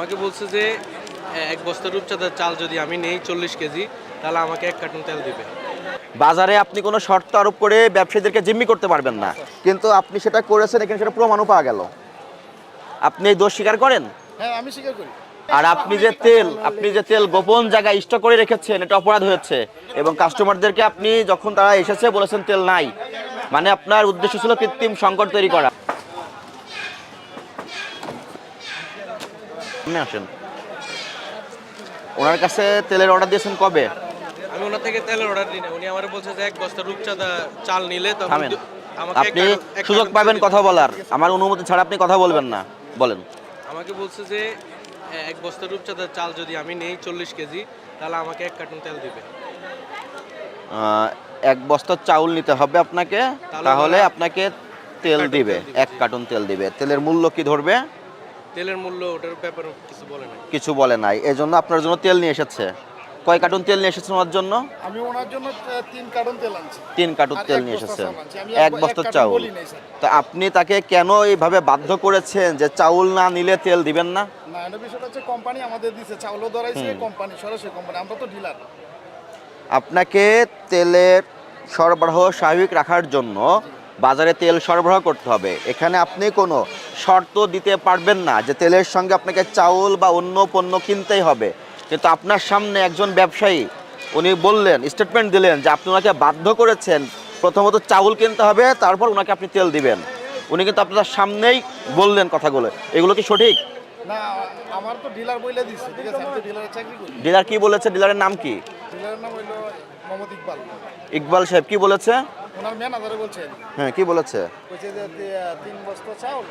আমাকে বলছে যে এক বস্তা রূপচাঁদার চাল যদি আমি নেই চল্লিশ কেজি তাহলে আমাকে এক কার্টুন তেল দিবে। বাজারে আপনি কোনো শর্ত আরোপ করে ব্যবসায়ীদেরকে জিম্মি করতে পারবেন না। কিন্তু আপনি সেটা করেছেন এখানে সেটা প্রমাণও পাওয়া গেল। আপনি এই দোষ স্বীকার করেন? হ্যাঁ আমি স্বীকার করি। আর আপনি যে তেল আপনি যে তেল গোপন জায়গায় স্টক করে রেখেছেন এটা অপরাধ হয়েছে। এবং কাস্টমারদেরকে আপনি যখন তারা এসেছে বলেছেন তেল নাই। মানে আপনার উদ্দেশ্য ছিল কৃত্রিম সংকট তৈরি করা। সামনে আসেন। ওনার কাছে তেলের অর্ডার দিয়েছেন কবে? আমি ওনার থেকে তেলের অর্ডার দিই না। উনি আমার বলছে যে এক বস্তা রূপচাঁদা চাল নিলে তখন আমাকে এক আপনি সুযোগ পাবেন কথা বলার। আমার অনুমতি ছাড়া আপনি কথা বলবেন না। বলেন। আমাকে বলছে যে এক বস্তা রূপচাঁদার চাল যদি আমি নেই চল্লিশ কেজি তাহলে আমাকে এক কার্টুন তেল দিবে। এক বস্তা চাউল নিতে হবে আপনাকে তাহলে আপনাকে তেল দিবে। এক। কার্টুন তেল দিবে। তেলের মূল্য কি ধরবে? তেলের মূল্য ওটার ব্যাপারে কিছু বলে নাই? কিছু বলে নাই। এজন্য আপনার জন্য তেল নিয়ে এসেছে। কয় কার্টুন তেল নিয়ে এসেছেন ওনার জন্য? আমি ওনার জন্য তিন কার্টন তেল আনছি। তিন কার্টুন তেল নিয়ে এসেছেন। এক বস্তা চাউল। তা আপনি তাকে কেন এইভাবে বাধ্য করেছেন যে চাউল না নিলে তেল দিবেন না? না এটা বিষয়টা হচ্ছে কোম্পানি আমাদের দিছে। চাউলও ধরাইছে কোম্পানি সরাসরি কোম্পানি। আমরা তো ডিলার। আপনাকে তেলের সরবরাহ স্বাভাবিক রাখার জন্য বাজারে তেল সরবরাহ করতে হবে। এখানে আপনি কোনো শর্ত দিতে পারবেন না যে তেলের সঙ্গে আপনাকে চাউল বা অন্য পণ্য কিনতেই হবে। কিন্তু আপনার সামনে একজন ব্যবসায়ী উনি বললেন স্টেটমেন্ট দিলেন যে আপনি ওনাকে বাধ্য করেছেন প্রথমত চাউল কিনতে হবে তারপর ওনাকে আপনি তেল দিবেন। উনি কিন্তু আপনার সামনেই বললেন কথাগুলো। এগুলো কি সঠিক? না আমার তো ডিলার বইলে দিচ্ছে ঠিক আছে? আমি তো ডিলারের চাকরি করি। ডিলার কি বলেছে? ডিলারের নাম কি? ডিলারের নাম হইল মোহাম্মদ ইকবাল। ইকবাল সাহেব কি বলেছে? ওনার ম্যানেজারে বলছেন। হ্যাঁ কি বলেছে? বলছে যে তিন বস্তা চাউল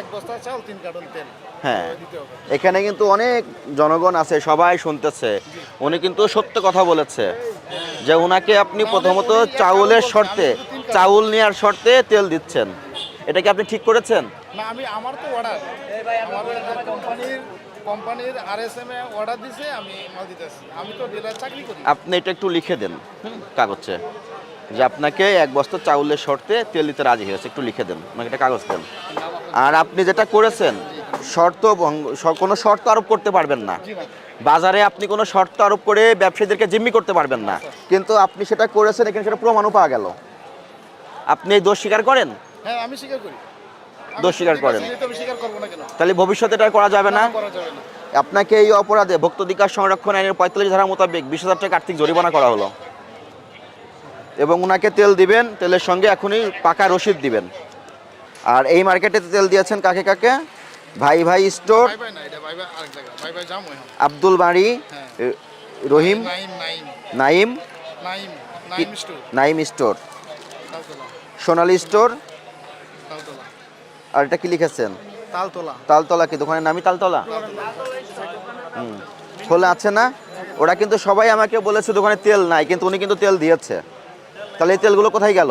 এক বস্তা চাউল তিন কার্টন তেল হ্যাঁ। এখানে কিন্তু অনেক জনগণ আছে সবাই শুনতেছে। উনি কিন্তু সত্য কথা বলেছে যে ওনাকে আপনি প্রথমত চাউলের শর্তে চাউল নেওয়ার শর্তে তেল দিচ্ছেন। এটা কি আপনি ঠিক করেছেন? না আমি আমার তো অর্ডার কোম্পানির কোম্পানির আর এস এম এ অর্ডার দিছে আমি মাল দিতেছি। আমি তো ডিলার চাকরি করি। আপনি এটা একটু লিখে দেন কাগজে। যে আপনাকে এক বস্তা চাউলের শর্তে তেল দিতে রাজি হয়েছে। একটু লিখে দেন আমাকে একটা কাগজ দেন। আর আপনি যেটা করেছেন শর্ত ভঙ্গ- কোনো শর্ত আরোপ করতে পারবেন না। বাজারে আপনি কোনো শর্ত আরোপ করে ব্যবসায়ীদেরকে জিম্মি করতে পারবেন না। কিন্তু আপনি সেটা করেছেন এখানে সেটা প্রমাণও পাওয়া গেল। আপনি এই দোষ স্বীকার করেন? হ্যাঁ আমি স্বীকার করি। দোষ স্বীকার করেন। তাহলে ভবিষ্যতে এটা করা যাবে না? করা যাবে না। আপনাকে এই অপরাধে ভোক্তাধিকার সংরক্ষণ আইনের পঁয়তাল্লিশ ধারা মোতাবেক বিশ হাজার টাকা আর্থিক জরিমানা করা হলো। এবং ওনাকে তেল দিবেন তেলের সঙ্গে এখনই পাকা রসিদ দিবেন। আর এই মার্কেটে তেল দিয়েছেন কাকে কাকে? ভাই ভাই স্টোর আব্দুল বাড়ি হ্যাঁ। রহিম নাইম নাইম। স্টোর। সোনালী স্টোর। আর এটা কি লিখেছেন? তালতলা। তালতলা কি? দোকানের নামই তালতলা? হুম। খোলা আছে না? ওরা কিন্তু সবাই আমাকে বলেছে দোকানে তেল নাই কিন্তু উনি কিন্তু তেল দিয়েছে। তাহলে এই তেলগুলো কোথায় গেল?